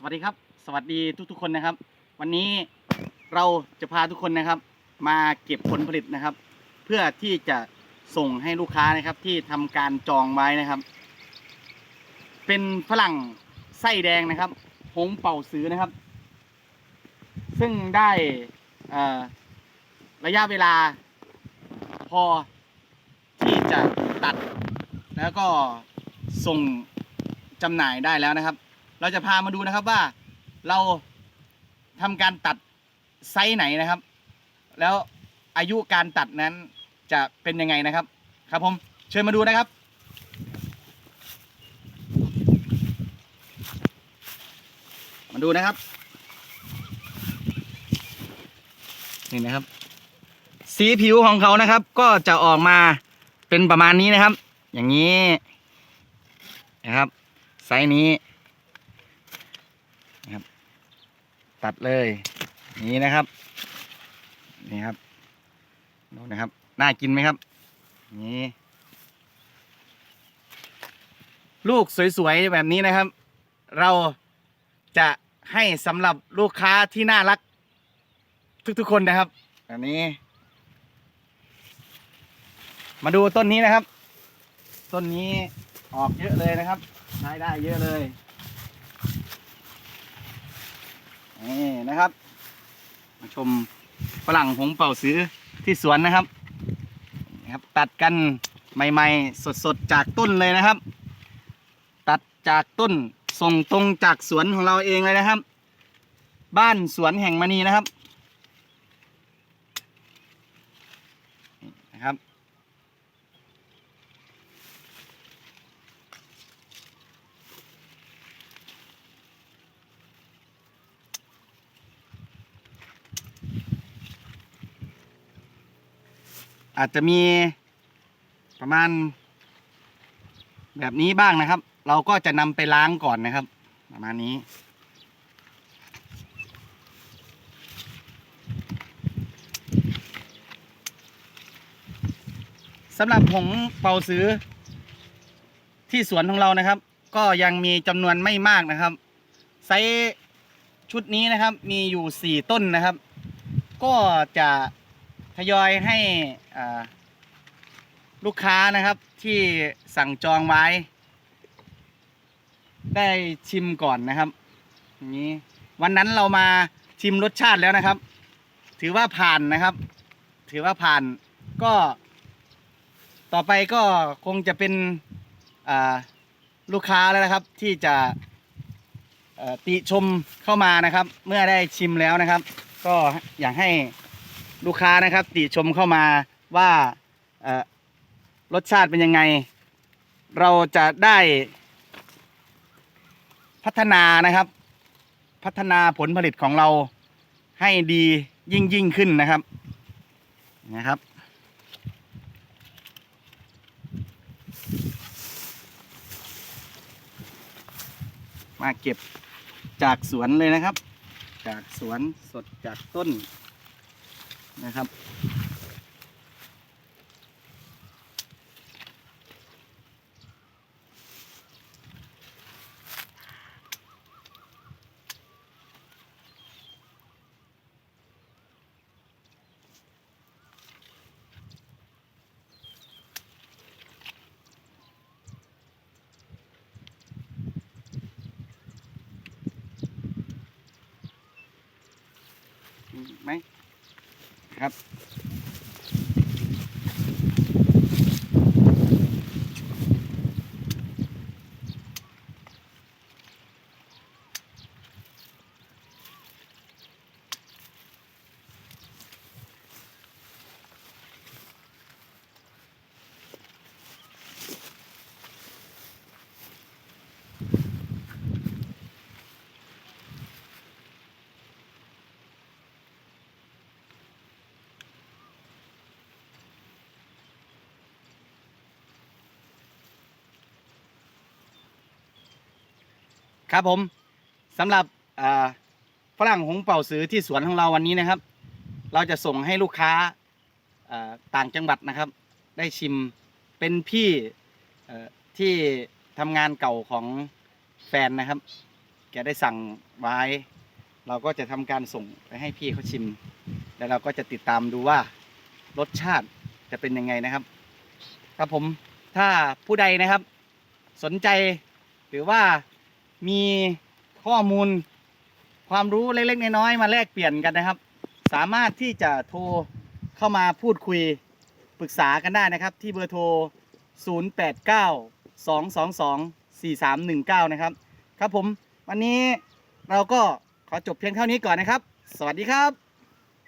สวัสดีครับ สวัสดีทุกๆคนนะครับ วันนี้เราจะพาทุกคนนะครับ มาเก็บผลผลิตนะครับ เพื่อที่จะส่งให้ลูกค้านะครับที่ทำการจองไว้นะครับ เป็นฝรั่งไส้แดงนะครับหงเป่าซื้อนะครับ ซึ่งได้ระยะเวลาพอที่จะตัดแล้วก็ส่งจำหน่ายได้แล้วนะครับ เราจะพามาดูนะครับว่าเราทำการตัดไซส์ไหนนะครับ แล้วอายุการตัดนั้นจะเป็นยังไงนะครับ ครับผมเชิญมาดูนะครับ มาดูนะครับนี่นะครับ สีผิวของเขานะครับ ก็จะออกมาเป็นประมาณนี้นะครับ อย่างนี้นะครับ ไซส์นี้นะครับ ตัดเลยนี้นะครับ นี่ครับดูนะครับ น่ากินไหมครับ นี่ ลูกสวยๆแบบนี้นะครับ เราจะให้สำหรับลูกค้าที่น่ารัก ทุกๆคนนะครับแบบนี้ มาดูต้นนี้นะครับ ต้นนี้ออกเยอะเลยนะครับ ใช้ได้เยอะเลย นี่นะครับ มาชมฝรั่งหงเป่าซื้อที่สวนนะครับนี่ครับ ตัดกันใหม่ๆ สดๆ จากต้นเลยนะครับ ตัดจากต้นส่งตรงจากสวนของเราเองเลยนะครับ บ้านสวนแห่งมณีนะครับนี่นะครับ อาจจะมีประมาณ แบบนี้บ้างนะครับ เราก็จะนำไปล้างก่อนนะครับ ประมาณนี้ สำหรับผงเป่าซื้อ ที่สวนของเรานะครับ ก็ยังมีจำนวนไม่มากนะครับ ไซชุดนี้นะครับมีอยู่สี่ต้นนะครับ ก็จะ ทยอยให้ลูกค้านะครับที่สั่งจองไว้ ได้ชิมก่อนนะครับนี้วันนั้นเรามาชิมรสชาติแล้วนะครับ ถือว่าผ่านนะครับ ถือว่าผ่านก็ ต่อไปก็คงจะเป็นลูกค้าแล้วนะครับ ที่จะติชมเข้ามานะครับ เมื่อได้ชิมแล้วนะครับ ก็อยากให้ ลูกค้านะครับ ติชมเข้ามาว่ารสชาติเป็นยังไง เราจะได้พัฒนานะครับ พัฒนาผลผลิตของเราให้ดียิ่งยิ่งขึ้นนะครับนะครับมาเก็บจากสวนเลยนะครับ จากสวนสดจากต้น นะครับ ไหม ครับ ครับผมสำหรับฝรั่งหงเป่าซื้อที่สวนของเราวันนี้นะครับ เราจะส่งให้ลูกค้าต่างจังหวัดนะครับ ได้ชิมเป็นพี่ที่ทำงานเก่าของแฟนนะครับ แกได้สั่งไว้ เราก็จะทำการส่งไปให้พี่เขาชิม แล้วเราก็จะติดตามดูว่ารสชาติจะเป็นยังไงนะครับ ครับผมถ้าผู้ใดนะครับ สนใจหรือว่า มีข้อมูลความรู้เล็กๆน้อยๆมาแลกเปลี่ยนกันนะครับ สามารถที่จะโทรเข้ามาพูดคุยปรึกษากันได้นะครับ ที่เบอร์โทร 089 222 4319 นะครับ ครับผมวันนี้เราก็ขอจบเพียงเท่านี้ก่อนนะครับ สวัสดีครับ